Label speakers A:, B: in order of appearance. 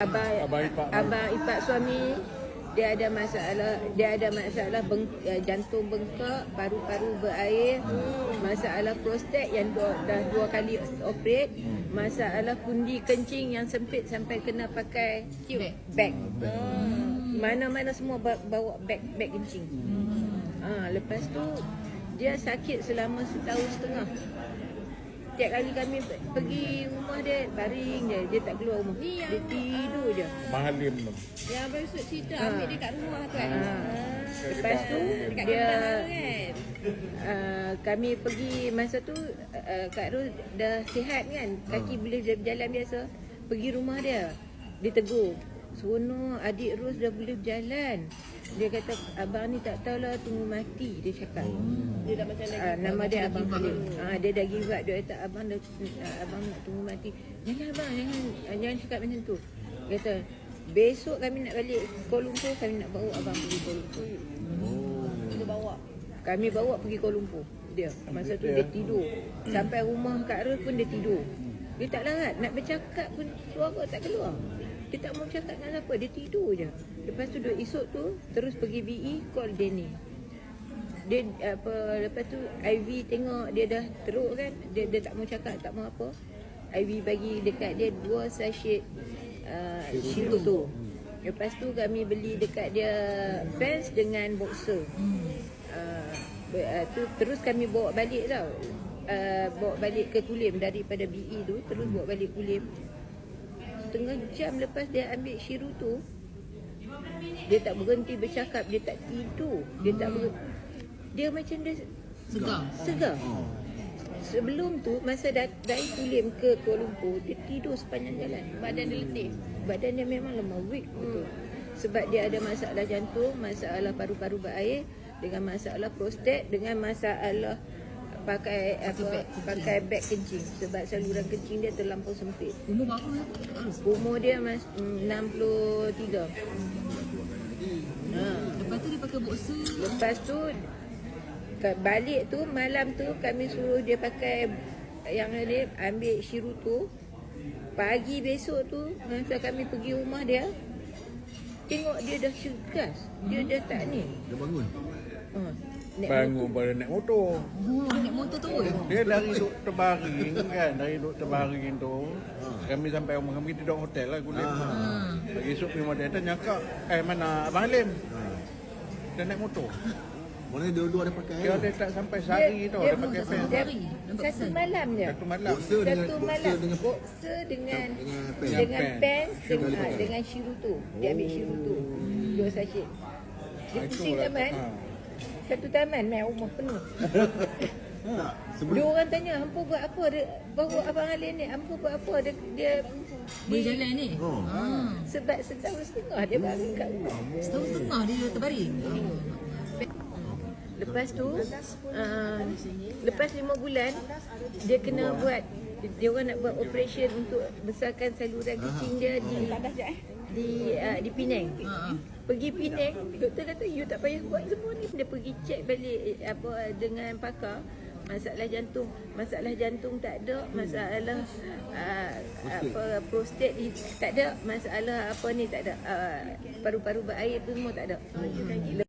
A: abang
B: Abang ipar.
A: abang ipar suami dia ada masalah dia ada masalah beng, eh, jantung bengkak paru-paru berair masalah prostat yang dua, dah dua kali operate masalah pundi kencing yang sempit sampai kena pakai
C: Bag.
A: bag. Mana-mana semua ba- bawa bag bag kencing. Ha, lepas tu dia sakit selama setahun setengah Tiap kali kami pe- pergi rumah dia baring je dia tak keluar rumah
C: Ni yang-
A: dia tidur je
B: Bang Halim tu.
C: Yang Abang Yusuf cerita
A: Ah.
C: ambil dia kat rumah tu kan.
A: Ah.
C: Ah.
A: Lepas tu
C: Dekat
A: dia
C: tu kan.
A: uh, kami pergi masa tu uh, Kak Ros dah sihat kan kaki boleh berjalan biasa pergi rumah dia dia tegur Seronok adik Ros dah boleh berjalan dia kata abang ni tak tahulah tunggu mati dia cakap
C: Dia dah macam lagi.
A: Ah, nama dia Abang Halim. Ah, dia dah give up. Dia kata abang dah, ah, abang nak tunggu mati. Jangan abang, jangan, ah, jangan cakap macam tu. Dia kata, besok kami nak balik Kuala Lumpur, kami nak bawa abang pergi Kuala Lumpur.
C: Dia bawa.
A: Kami bawa pergi Kuala Lumpur. Dia, masa tu dia tidur. Sampai rumah Kak Ros pun dia tidur. Dia tak larat, nak bercakap pun suara tak keluar. Dia tak mau cakap dengan siapa, dia tidur je. Lepas tu dua esok tu, terus pergi BE, call Danny dia apa lepas tu Ivy tengok dia dah teruk kan? Dia dia tak mau cakap tak mau apa. Ivy bagi dekat dia dua sachet uh, Shiruto lepas tu kami beli dekat dia pants dengan boxer. Uh, uh, tu terus kami bawa balik tau. Uh, bawa balik ke Kulim daripada BE tu terus bawa balik Kulim setengah jam lepas dia ambil Shiruto dia tak berhenti bercakap dia tak tidur dia tak ber, dia macam dia
C: Segar.
A: segar. Sebelum tu masa da- dari Kulim ke Kuala Lumpur dia tidur sepanjang jalan.
C: Badan dia letih.
A: badan dia memang lemah weak betul. Sebab dia ada masalah jantung masalah paru-paru berair dengan masalah prostat dengan masalah pakai apa pakai beg kencing sebab saluran kencing dia terlampau sempit
C: Umur berapa?
A: Umur dia mas, mm, 63 ha.
C: Lepas tu dia pakai boxer.
A: Lepas tu ke- balik tu malam tu kami suruh dia pakai yang dia ambil Shiruto. Pagi besok tu masa kami pergi rumah dia tengok dia dah cergas. Dia dah tak ni.
D: Dia bangun.
A: Ha. Naik
B: Bangun pada naik motor.
C: Oh, dia naik motor tu.
B: Dia dari duk terbaring kan, dari duk terbaring tu. Kami sampai rumah kami tidur hotel lah kulit.
C: Ah.
B: Pagi esok pergi rumah dia, dia nyakak, eh mana Abang Halim?
D: Ha.
B: Dia naik motor.
D: Mana dua-dua ada pakai.
B: Dia, dia tak sampai sehari tau, dia pakai
C: satu
B: pen.
A: Dia,
C: hari. Nampak
A: satu malam je.
B: Satu malam.
D: Boxer dengan
A: Satu
D: boxer
A: malam
D: dengan
A: boxer dengan
D: dengan pen.
A: dengan
B: Dengan
A: pen
B: pen.
A: dengan,
D: Dengan-
A: dengan Shiruto. Dia ambil Shiruto. Dua sachet. Dia
B: Ah,
A: pusing
B: itulah. Ha.
A: Satu taman main rumah penuh. Dia
D: Sebelum
A: orang tanya, hampa buat apa? Dia, bawa Abang Halim ni, hampa buat apa? Dia, dia,
C: Boleh jalan ni.
D: Oh.
C: Ah.
A: sebab setahun setengah dia baru kat rumah.
C: Setahun setengah dia terbaring.
A: Lepas tu, uh, lepas lima bulan, dia kena buat, dia orang nak buat operation untuk besarkan saluran kencing dia di di uh, di Penang. Pergi Penang, doktor kata you tak payah buat semua ni. Dia pergi cek balik eh, apa dengan pakar masalah jantung, masalah jantung tak ada, masalah uh, apa prostat ni tak ada, masalah apa ni tak ada, uh, paru-paru berair tu semua tak ada.